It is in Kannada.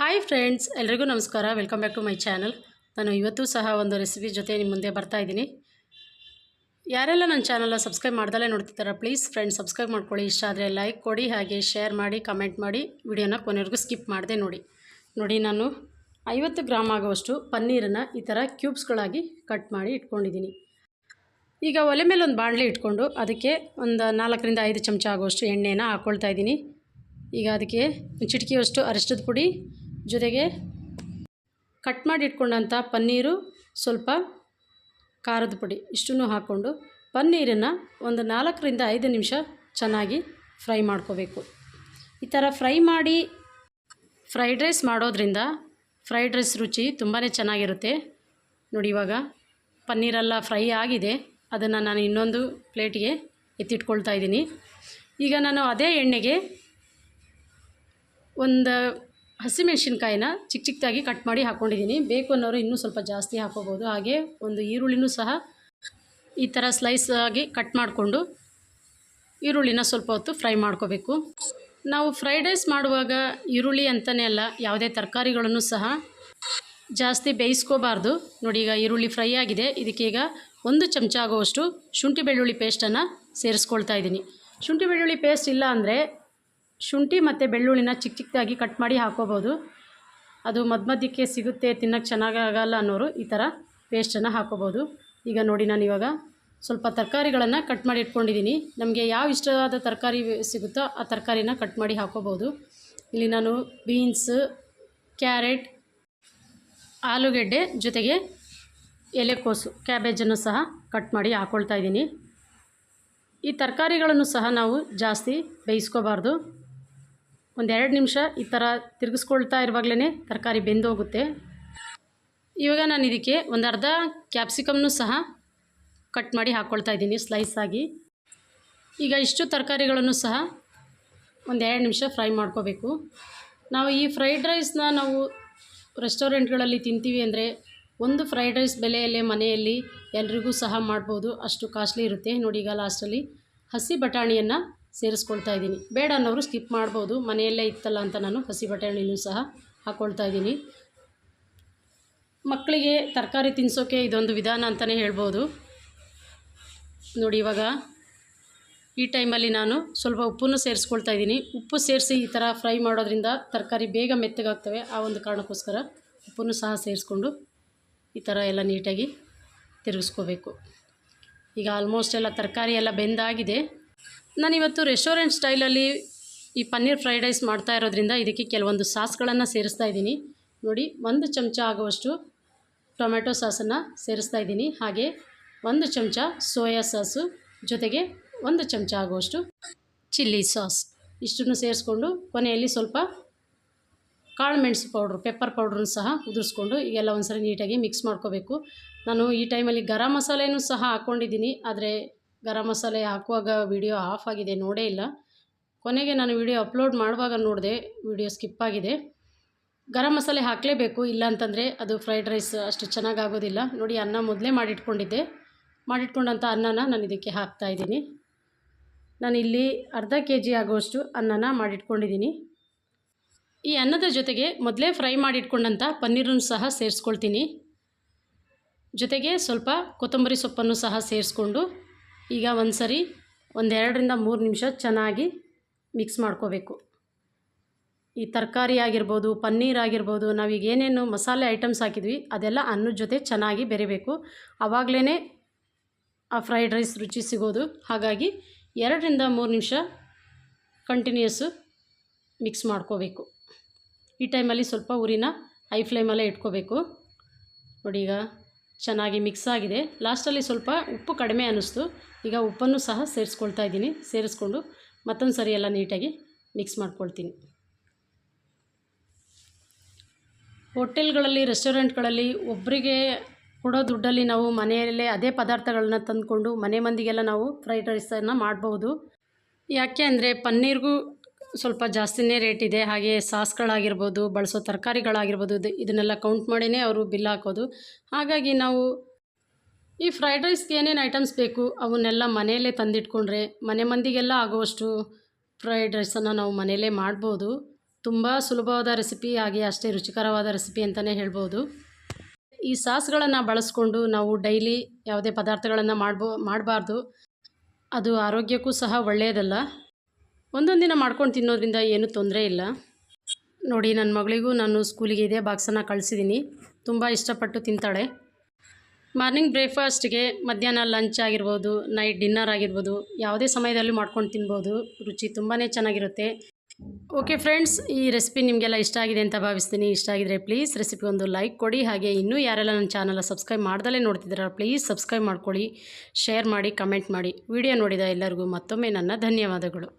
ಹಾಯ್ ಫ್ರೆಂಡ್ಸ್ ಎಲ್ರಿಗೂ ನಮಸ್ಕಾರ. Welcome back to my channel ನಾನು ಇವತ್ತು ಸಹ ಒಂದು ರೆಸಿಪಿ ಜೊತೆ ನಿಮ್ಮ ಮುಂದೆ ಬರ್ತಾ ಇದ್ದೀನಿ. ಯಾರೆಲ್ಲ ನನ್ನ ಚಾನಲ್ನ ಸಬ್ಸ್ಕ್ರೈಬ್ ಮಾಡ್ದಲೇ ನೋಡ್ತಿದ್ದಾರೆ ಪ್ಲೀಸ್ ಫ್ರೆಂಡ್ಸ್ ಸಬ್ಸ್ಕ್ರೈಬ್ ಮಾಡ್ಕೊಳ್ಳಿ. ಇಷ್ಟ ಆದರೆ ಲೈಕ್ ಕೊಡಿ, ಹಾಗೆ ಶೇರ್ ಮಾಡಿ ಕಮೆಂಟ್ ಮಾಡಿ. ವಿಡಿಯೋನ ಕೊನೆವರೆಗೂ ಸ್ಕಿಪ್ ಮಾಡದೆ ನೋಡಿ. ನೋಡಿ ನಾನು ಐವತ್ತು ಗ್ರಾಮ್ ಆಗುವಷ್ಟು ಪನ್ನೀರನ್ನು ಈ ಥರ ಕ್ಯೂಬ್ಸ್ಗಳಾಗಿ ಕಟ್ ಮಾಡಿ ಇಟ್ಕೊಂಡಿದ್ದೀನಿ. ಈಗ ಒಲೆ ಮೇಲೆ ಒಂದು ಬಾಣಲೆ ಇಟ್ಕೊಂಡು ಅದಕ್ಕೆ ಒಂದು ನಾಲ್ಕರಿಂದ ಐದು ಚಮಚ ಆಗುವಷ್ಟು ಎಣ್ಣೆನ ಹಾಕ್ಕೊಳ್ತಾ ಇದ್ದೀನಿ. ಈಗ ಅದಕ್ಕೆ ಚಿಟಕಿಯಷ್ಟು ಅರಿಶಿದ ಪುಡಿ ಜೊತೆಗೆ ಕಟ್ ಮಾಡಿ ಇಟ್ಕೊಂಡಂಥ ಪನ್ನೀರು ಸ್ವಲ್ಪ ಖಾರದ ಪುಡಿ ಇಷ್ಟನ್ನು ಹಾಕ್ಕೊಂಡು ಪನ್ನೀರನ್ನು ಒಂದು ನಾಲ್ಕರಿಂದ ಐದು ನಿಮಿಷ ಚೆನ್ನಾಗಿ ಫ್ರೈ ಮಾಡ್ಕೋಬೇಕು. ಈ ಥರ ಫ್ರೈ ಮಾಡಿ ಫ್ರೈಡ್ ರೈಸ್ ಮಾಡೋದ್ರಿಂದ ಫ್ರೈಡ್ ರೈಸ್ ರುಚಿ ತುಂಬಾ ಚೆನ್ನಾಗಿರುತ್ತೆ. ನೋಡಿ ಇವಾಗ ಪನ್ನೀರೆಲ್ಲ ಫ್ರೈ ಆಗಿದೆ. ಅದನ್ನು ನಾನು ಇನ್ನೊಂದು ಪ್ಲೇಟಿಗೆ ಎತ್ತಿಟ್ಕೊಳ್ತಾ ಇದ್ದೀನಿ. ಈಗ ನಾನು ಅದೇ ಎಣ್ಣೆಗೆ ಒಂದು ಹಸಿಮೆಣ್ಸಿನ್ಕಾಯಿನ ಚಿಕ್ಕ ಚಿಕ್ಕದಾಗಿ ಕಟ್ ಮಾಡಿ ಹಾಕ್ಕೊಂಡಿದ್ದೀನಿ ಬೇಕು ಅನ್ನೋರು ಇನ್ನೂ ಸ್ವಲ್ಪ ಜಾಸ್ತಿ ಹಾಕೋಬೋದು. ಹಾಗೆ ಒಂದು ಈರುಳ್ಳಿನೂ ಸಹ ಈ ಥರ ಸ್ಲೈಸ್ ಆಗಿ ಕಟ್ ಮಾಡಿಕೊಂಡು ಈರುಳ್ಳಿನ ಸ್ವಲ್ಪ ಹೊತ್ತು ಫ್ರೈ ಮಾಡ್ಕೋಬೇಕು. ನಾವು ಫ್ರೈಡ್ ರೈಸ್ ಮಾಡುವಾಗ ಈರುಳ್ಳಿ ಅಂತಲೇ ಅಲ್ಲ, ಯಾವುದೇ ತರಕಾರಿಗಳನ್ನು ಸಹ ಜಾಸ್ತಿ ಬೇಯಿಸ್ಕೋಬಾರ್ದು. ನೋಡಿ, ಈಗ ಈರುಳ್ಳಿ ಫ್ರೈ ಆಗಿದೆ. ಇದಕ್ಕೀಗ ಒಂದು ಚಮಚ ಆಗುವಷ್ಟು ಶುಂಠಿ ಬೆಳ್ಳುಳ್ಳಿ ಪೇಸ್ಟನ್ನು ಸೇರಿಸ್ಕೊಳ್ತಾ ಇದ್ದೀನಿ. ಶುಂಠಿ ಬೆಳ್ಳುಳ್ಳಿ ಪೇಸ್ಟ್ ಇಲ್ಲ ಅಂದರೆ ಶುಂಠಿ ಮತ್ತು ಬೆಳ್ಳುಳ್ಳಿನ ಚಿಕ್ಕ ಚಿಕ್ಕದಾಗಿ ಕಟ್ ಮಾಡಿ ಹಾಕೋಬೋದು. ಅದು ಮಧ್ಯ ಮಧ್ಯಕ್ಕೆ ಸಿಗುತ್ತೆ ತಿನ್ನೋಕ್ಕೆ ಚೆನ್ನಾಗಾಗಲ್ಲ ಅನ್ನೋರು ಈ ಥರ ಪೇಸ್ಟನ್ನು ಹಾಕೋಬೋದು. ಈಗ ನೋಡಿ ನಾನು ಇವಾಗ ಸ್ವಲ್ಪ ತರಕಾರಿಗಳನ್ನು ಕಟ್ ಮಾಡಿ ಇಟ್ಕೊಂಡಿದ್ದೀನಿ ನಮಗೆ ಯಾವ ಇಷ್ಟವಾದ ತರಕಾರಿ ಸಿಗುತ್ತೋ ಆ ತರಕಾರಿನ ಕಟ್ ಮಾಡಿ ಹಾಕೋಬೋದು. ಇಲ್ಲಿ ನಾನು ಬೀನ್ಸ್ ಕ್ಯಾರೆಟ್ ಆಲೂಗೆಡ್ಡೆ ಜೊತೆಗೆ ಎಲೆಕೋಸು ಕ್ಯಾಬೇಜನ್ನು ಸಹ ಕಟ್ ಮಾಡಿ ಹಾಕ್ಕೊಳ್ತಾ ಇದ್ದೀನಿ ಈ ತರಕಾರಿಗಳನ್ನು ಸಹ ನಾವು ಜಾಸ್ತಿ ಬೇಯಿಸ್ಕೋಬಾರ್ದು. ಒಂದೆರಡು ನಿಮಿಷ ಈ ಥರ ತಿರುಗಿಸ್ಕೊಳ್ತಾ ಇರುವಾಗಲೇ ತರಕಾರಿ ಬೆಂದೋಗುತ್ತೆ. ಇವಾಗ ನಾನು ಇದಕ್ಕೆ ಒಂದು ಅರ್ಧ ಕ್ಯಾಪ್ಸಿಕಮ್ನು ಸಹ ಕಟ್ ಮಾಡಿ ಹಾಕ್ಕೊಳ್ತಾ ಇದ್ದೀನಿ ಸ್ಲೈಸ್ ಆಗಿ. ಈಗ ಇಷ್ಟು ತರಕಾರಿಗಳನ್ನು ಸಹ ಒಂದೆರಡು ನಿಮಿಷ ಫ್ರೈ ಮಾಡ್ಕೋಬೇಕು. ನಾವು ಈ ಫ್ರೈಡ್ ರೈಸ್ನ ನಾವು ರೆಸ್ಟೋರೆಂಟ್ಗಳಲ್ಲಿ ತಿಂತೀವಿ ಅಂದರೆ ಒಂದು ಫ್ರೈಡ್ ರೈಸ್ ಬೆಲೆಯಲ್ಲೇ ಮನೆಯಲ್ಲಿ ಎಲ್ರಿಗೂ ಸಹ ಮಾಡ್ಬೋದು. ಅಷ್ಟು ಕಾಸ್ಟ್ಲಿ ಇರುತ್ತೆ. ನೋಡಿ ಈಗ ಲಾಸ್ಟಲ್ಲಿ ಹಸಿ ಬಟಾಣಿಯನ್ನು ಸೇರಿಸ್ಕೊಳ್ತಾ ಇದ್ದೀನಿ. ಬೇಡ ಅನ್ನೋರು ಸ್ಕಿಪ್ ಮಾಡ್ಬೋದು. ಮನೆಯಲ್ಲೇ ಇತ್ತಲ್ಲ ಅಂತ ನಾನು ಹಸಿ ಬಟಾಣಿನೂ ಸಹ ಹಾಕ್ಕೊಳ್ತಾ ಇದ್ದೀನಿ. ಮಕ್ಕಳಿಗೆ ತರಕಾರಿ ತಿನ್ನಿಸೋಕೆ ಇದೊಂದು ವಿಧಾನ ಅಂತಲೇ ಹೇಳ್ಬೋದು. ನೋಡಿ, ಇವಾಗ ಈ ಟೈಮಲ್ಲಿ ನಾನು ಸ್ವಲ್ಪ ಉಪ್ಪನ್ನು ಸೇರಿಸ್ಕೊಳ್ತಾ ಇದ್ದೀನಿ. ಉಪ್ಪು ಸೇರಿಸಿ ಈ ಥರ ಫ್ರೈ ಮಾಡೋದ್ರಿಂದ ತರಕಾರಿ ಬೇಗ ಮೆತ್ತಗಾಗ್ತವೆ. ಆ ಒಂದು ಕಾರಣಕ್ಕೋಸ್ಕರ ಉಪ್ಪನ್ನು ಸಹ ಸೇರಿಸ್ಕೊಂಡು ಈ ಥರ ಎಲ್ಲ ನೀಟಾಗಿ ತಿರುಗಿಸ್ಕೋಬೇಕು. ಈಗ ಆಲ್ಮೋಸ್ಟ್ ಎಲ್ಲ ತರಕಾರಿ ಎಲ್ಲ ಬೆಂದಾಗಿದೆ. ನಾನಿವತ್ತು ರೆಸ್ಟೋರೆಂಟ್ ಸ್ಟೈಲಲ್ಲಿ ಈ ಪನ್ನೀರ್ ಫ್ರೈಡ್ ರೈಸ್ ಮಾಡ್ತಾ ಇರೋದ್ರಿಂದ ಇದಕ್ಕೆ ಕೆಲವೊಂದು ಸಾಸ್ಗಳನ್ನು ಸೇರಿಸ್ತಾ ಇದ್ದೀನಿ. ನೋಡಿ, ಒಂದು ಚಮಚ ಆಗುವಷ್ಟು ಟೊಮೆಟೊ ಸಾಸನ್ನು ಸೇರಿಸ್ತಾ ಇದ್ದೀನಿ. ಹಾಗೆ ಒಂದು ಚಮಚ ಸೋಯಾ ಸಾಸು, ಜೊತೆಗೆ ಒಂದು ಚಮಚ ಆಗುವಷ್ಟು ಚಿಲ್ಲಿ ಸಾಸ್. ಇಷ್ಟನ್ನು ಸೇರಿಸ್ಕೊಂಡು ಕೊನೆಯಲ್ಲಿ ಸ್ವಲ್ಪ ಕಾಳು ಮೆಣಸು ಪೌಡ್ರು, ಪೆಪ್ಪರ್ ಪೌಡ್ರನ್ನು ಸಹ ಉದುರಿಸ್ಕೊಂಡು ಈಗೆಲ್ಲ ಒಂದ್ಸರಿ ನೀಟಾಗಿ ಮಿಕ್ಸ್ ಮಾಡ್ಕೋಬೇಕು. ನಾನು ಈ ಟೈಮಲ್ಲಿ ಗರಂ ಮಸಾಲೆಯೂ ಸಹ ಹಾಕ್ಕೊಂಡಿದ್ದೀನಿ, ಆದರೆ ಗರಂ ಮಸಾಲೆ ಹಾಕುವಾಗ ವಿಡಿಯೋ ಆಫ್ ಆಗಿದೆ, ನೋಡೇ ಇಲ್ಲ. ಕೊನೆಗೆ ನಾನು ವಿಡಿಯೋ ಅಪ್ಲೋಡ್ ಮಾಡುವಾಗ ನೋಡಿದೆ ವಿಡಿಯೋ ಸ್ಕಿಪ್ ಆಗಿದೆ. ಗರಂ ಮಸಾಲೆ ಹಾಕಲೇಬೇಕು, ಇಲ್ಲ ಅಂತಂದರೆ ಅದು ಫ್ರೈಡ್ ರೈಸ್ ಅಷ್ಟು ಚೆನ್ನಾಗಾಗೋದಿಲ್ಲ. ನೋಡಿ, ಅನ್ನ ಮೊದಲೇ ಮಾಡಿಟ್ಕೊಂಡಿದ್ದೆ. ಮಾಡಿಟ್ಕೊಂಡಂಥ ಅನ್ನನ ನಾನು ಇದಕ್ಕೆ ಹಾಕ್ತಾಯಿದ್ದೀನಿ ನಾನು ಇಲ್ಲಿ ಅರ್ಧ ಕೆ ಜಿ ಆಗುವಷ್ಟು ಅನ್ನನ ಮಾಡಿಟ್ಕೊಂಡಿದ್ದೀನಿ. ಈ ಅನ್ನದ ಜೊತೆಗೆ ಮೊದಲೇ ಫ್ರೈ ಮಾಡಿಟ್ಕೊಂಡಂಥ ಪನ್ನೀರನ್ನು ಸಹ ಸೇರಿಸ್ಕೊಳ್ತೀನಿ. ಜೊತೆಗೆ ಸ್ವಲ್ಪ ಕೊತ್ತಂಬರಿ ಸೊಪ್ಪನ್ನು ಸಹ ಸೇರಿಸ್ಕೊಂಡು ಈಗ ಒಂದು ಸರಿ ಒಂದೆರಡರಿಂದ ಮೂರು ನಿಮಿಷ ಚೆನ್ನಾಗಿ ಮಿಕ್ಸ್ ಮಾಡ್ಕೋಬೇಕು. ಈ ತರಕಾರಿ ಆಗಿರ್ಬೋದು, ಪನ್ನೀರ್ ಆಗಿರ್ಬೋದು, ನಾವೀಗ ಏನೇನು ಮಸಾಲೆ ಐಟಮ್ಸ್ ಹಾಕಿದ್ವಿ, ಅದೆಲ್ಲ ಅನ್ನದ ಜೊತೆ ಚೆನ್ನಾಗಿ ಬೆರಿಬೇಕು. ಆವಾಗಲೇ ಆ ಫ್ರೈಡ್ ರೈಸ್ ರುಚಿ ಸಿಗೋದು. ಹಾಗಾಗಿ ಎರಡರಿಂದ ಮೂರು ನಿಮಿಷ ಕಂಟಿನ್ಯೂಸು ಮಿಕ್ಸ್ ಮಾಡ್ಕೋಬೇಕು. ಈ ಟೈಮಲ್ಲಿ ಸ್ವಲ್ಪ ಉರಿನ ಹೈ ಫ್ಲೇಮಲ್ಲೇ ಇಟ್ಕೋಬೇಕು. ನೋಡಿ ಈಗ ಚೆನ್ನಾಗಿ ಮಿಕ್ಸ್ ಆಗಿದೆ. ಲಾಸ್ಟಲ್ಲಿ ಸ್ವಲ್ಪ ಉಪ್ಪು ಕಡಿಮೆ ಅನ್ನಿಸ್ತು. ಈಗ ಉಪ್ಪನ್ನು ಸಹ ಸೇರಿಸ್ಕೊಳ್ತಾ ಇದ್ದೀನಿ. ಸೇರಿಸ್ಕೊಂಡು ಮತ್ತೊಂದು ಸರಿ ಎಲ್ಲ ನೀಟಾಗಿ ಮಿಕ್ಸ್ ಮಾಡ್ಕೊಳ್ತೀನಿ. ಹೋಟೆಲ್ಗಳಲ್ಲಿ, ರೆಸ್ಟೋರೆಂಟ್ಗಳಲ್ಲಿ ಒಬ್ಬರಿಗೆ ಕೊಡೋ ದುಡ್ಡಲ್ಲಿ ನಾವು ಮನೆಯಲ್ಲೇ ಅದೇ ಪದಾರ್ಥಗಳನ್ನ ತಂದುಕೊಂಡು ಮನೆ ಮಂದಿಗೆಲ್ಲ ನಾವು ಫ್ರೈಡ್ ರೈಸನ್ನು ಮಾಡ್ಬೋದು. ಯಾಕೆ ಅಂದರೆ ಪನ್ನೀರ್ಗೂ ಸ್ವಲ್ಪ ಜಾಸ್ತಿನೇ ರೇಟ್ ಇದೆ. ಹಾಗೆ ಸಾಸ್ಗಳಾಗಿರ್ಬೋದು, ಬಳಸೋ ತರಕಾರಿಗಳಾಗಿರ್ಬೋದು, ಇದು ಇದನ್ನೆಲ್ಲ ಕೌಂಟ್ ಮಾಡಿಯೇ ಅವರು ಬಿಲ್ ಹಾಕೋದು. ಹಾಗಾಗಿ ನಾವು ಈ ಫ್ರೈಡ್ ರೈಸ್ಗೆ ಏನೇನು ಐಟಮ್ಸ್ ಬೇಕು, ಅವನ್ನೆಲ್ಲ ಮನೆಯಲ್ಲೇ ತಂದಿಟ್ಕೊಂಡ್ರೆ, ಮನೆ ಮಂದಿಗೆಲ್ಲ ಆಗುವಷ್ಟು ಫ್ರೈಡ್ ರೈಸನ್ನು ನಾವು ಮನೆಯಲ್ಲೇ ಮಾಡ್ಬೋದು. ತುಂಬ ಸುಲಭವಾದ ರೆಸಿಪಿ ಹಾಗೆ ಅಷ್ಟೇ ರುಚಿಕರವಾದ ರೆಸಿಪಿ ಅಂತಲೇ ಹೇಳ್ಬೋದು. ಈ ಸಾಸ್ಗಳನ್ನು ಬಳಸ್ಕೊಂಡು ನಾವು ಡೈಲಿ ಯಾವುದೇ ಪದಾರ್ಥಗಳನ್ನು ಮಾಡ್ಬೋ, ಮಾಡಬಾರ್ದು. ಅದು ಆರೋಗ್ಯಕ್ಕೂ ಸಹ ಒಳ್ಳೆಯದಲ್ಲ. ಒಂದೊಂದು ದಿನ ಮಾಡ್ಕೊಂಡು ತಿನ್ನೋದ್ರಿಂದ ಏನೂ ತೊಂದರೆ ಇಲ್ಲ. ನೋಡಿ ನನ್ನ ಮಗಳಿಗೂ ನಾನು ಸ್ಕೂಲಿಗೆ ಇದೇ ಬಾಕ್ಸನ್ನು ಕಳಿಸಿದ್ದೀನಿ ತುಂಬ ಇಷ್ಟಪಟ್ಟು ತಿಂತಾಳೆ. ಮಾರ್ನಿಂಗ್ ಬ್ರೇಕ್ಫಾಸ್ಟ್ಗೆ ಮಧ್ಯಾಹ್ನ ಲಂಚ್ ಆಗಿರ್ಬೋದು, ನೈಟ್ ಡಿನ್ನರ್ ಆಗಿರ್ಬೋದು, ಯಾವುದೇ ಸಮಯದಲ್ಲಿ ಮಾಡ್ಕೊಂಡು ತಿನ್ಬೋದು. ರುಚಿ ತುಂಬಾ ಚೆನ್ನಾಗಿರುತ್ತೆ. ಓಕೆ ಫ್ರೆಂಡ್ಸ್, ಈ ರೆಸಿಪಿ ನಿಮಗೆಲ್ಲ ಇಷ್ಟ ಆಗಿದೆ ಅಂತ ಭಾವಿಸ್ತೀನಿ. ಇಷ್ಟ ಆಗಿದ್ರೆ ಪ್ಲೀಸ್ ರೆಸಿಪಿ ಒಂದು ಲೈಕ್ ಕೊಡಿ. ಹಾಗೆ ಇನ್ನೂ ಯಾರೆಲ್ಲ ನನ್ನ ಚಾನಲ್ ಸಬ್ಸ್ಕ್ರೈಬ್ ಮಾಡ್ದಲೇ ನೋಡ್ತಿದ್ದೀರಾ, ಪ್ಲೀಸ್ ಸಬ್ಸ್ಕ್ರೈಬ್ ಮಾಡ್ಕೊಳ್ಳಿ, ಶೇರ್ ಮಾಡಿ, ಕಮೆಂಟ್ ಮಾಡಿ. ವಿಡಿಯೋ ನೋಡಿದ ಎಲ್ಲರಿಗೂ ಮತ್ತೊಮ್ಮೆ ನನ್ನ ಧನ್ಯವಾದಗಳು.